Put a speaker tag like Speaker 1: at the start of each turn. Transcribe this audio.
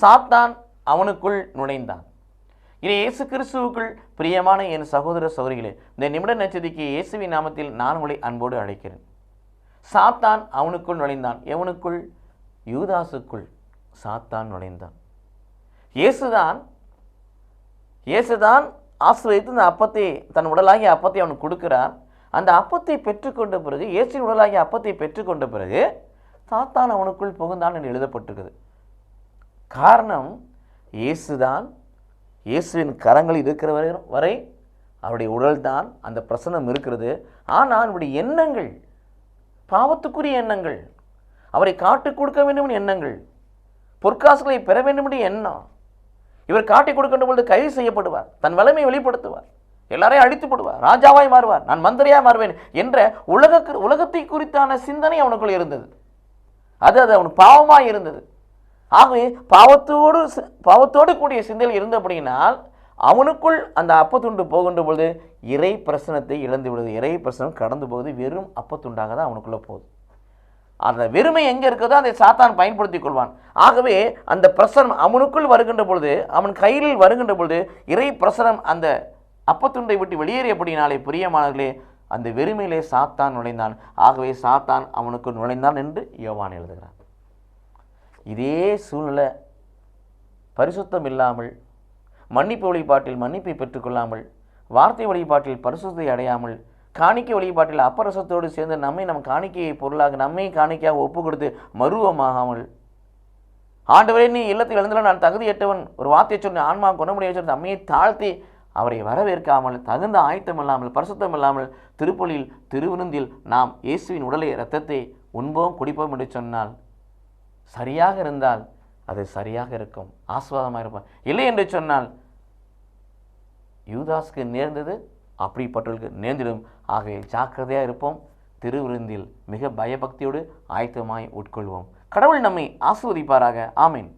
Speaker 1: சாத்தான் அவனுக்குள் நுழைந்தான். இது இயேசு கிறிஸ்துவுக்குள் பிரியமான என் சகோதர சௌரிகளே இந்த நிமிட நச்சதிக்கு இயேசுவின் நாமத்தில் நான் உங்களை அன்போடு அழைக்கிறேன். சாத்தான் அவனுக்குள் நுழைந்தான். எவனுக்குள்? யூதாசுக்குள் சாத்தான் நுழைந்தான். இயேசுதான் இயேசுதான் ஆசிரியத்து இந்த அப்பத்தை தன் உடலாகிய அப்பத்தை அவனுக்கு கொடுக்கிறான் அந்த அப்பத்தை பெற்றுக்கொண்ட பிறகு இயேசுவின் உடலாகிய அப்பத்தை பெற்றுக்கொண்ட பிறகு சாத்தான் அவனுக்குள் புகுந்தான் என்று எழுதப்பட்டிருக்குது. காரணம் இயேசுதான். இயேசுவின் கரங்களில் இருக்கிற வரை வரை அவருடைய உடல்தான் அந்த பிரசனம் இருக்கிறது. ஆனால் அவருடைய எண்ணங்கள் பாவத்துக்குரிய எண்ணங்கள் அவரை காட்டி கொடுக்க வேண்டும் எண்ணங்கள் பொற்காசுகளை பெற வேண்டும் எண்ணம் இவர் காட்டிக் கொடுக்கின்ற பொழுது கைது செய்யப்படுவார் தன் வலிமையை வெளிப்படுத்துவார் எல்லாரையும் அழித்து போடுவார் ராஜாவாய் மாறுவார் நான் மந்திரியாக மாறுவேன் என்ற உலக உலகத்தை குறித்தான சிந்தனை அவனுக்குள் இருந்தது. அது அது அவன் பாவமாக இருந்தது. ஆகவே பாவத்தோடு பாவத்தோடு கூடிய சிந்தையில் இருந்தபடியினால் அவனுக்குள் அந்த அப்பத்துண்டு போகின்ற பொழுது இறை பிரசனத்தை இழந்து விடுது. இறை பிரசனம் கடந்து போகுது. வெறும் அப்பத்துண்டாக தான் அவனுக்குள்ளே போகுது. அந்த வெறுமை எங்கே இருக்குதோ அதை சாத்தான் பயன்படுத்திக் கொள்வான். ஆகவே அந்த பிரசனம் அவனுக்குள் வருகின்ற பொழுது அவன் கையில் வருகின்ற பொழுது இறை பிரசனம் அந்த அப்பத்துண்டை விட்டு வெளியேறியபடினாலே பிரியமானவர்களே அந்த வெறுமையிலே சாத்தான் நுழைந்தான். ஆகவே சாத்தான் அவனுக்கு நுழைந்தான் என்று யோவான் எழுதுகிறான் இதே சூழ்நிலை. பரிசுத்தம் இல்லாமல் மன்னிப்பு வழிபாட்டில் மன்னிப்பை பெற்றுக்கொள்ளாமல் வார்த்தை வழிபாட்டில் பரிசுத்தை அடையாமல் காணிக்கை வழிபாட்டில் அப்பரசத்தோடு சேர்ந்து நம்மை நம் காணிக்கையை பொருளாக நம்மை காணிக்கையாக ஒப்பு கொடுத்து மருவமாகாமல். ஆண்டவரே நீ இல்லத்தில் எழுந்தல நான் தகுதியற்றவன். ஒரு வார்த்தையை சொன்ன ஆன்மா குணமுடைய சொல்லி நம்மையை தாழ்த்தி அவரை வரவேற்காமல் தகுந்த ஆயத்தம் இல்லாமல் பரிசுத்தம் இல்லாமல் திருப்பலியில் திருவிருந்தில் நாம் இயேசுவின் உடலை இரத்தத்தை உண்போம் குடிப்போம் என்று சொன்னால் சரியாக இருந்தால் அது சரியாக இருக்கும் ஆஸ்வாதமாக இருப்பான் இல்லை என்று சொன்னால் யூதாஸ்க்கு நேர்ந்தது அப்படிப்பட்டவர்களுக்கு நேர்ந்திடும். ஆகவே ஜாக்கிரதையாக இருப்போம் திருவிருந்தில் மிக பயபக்தியோடு ஆயத்தமாய் உட்கொள்வோம். கடவுள் நம்மை ஆஸ்வதிப்பாராக ஆமீன்.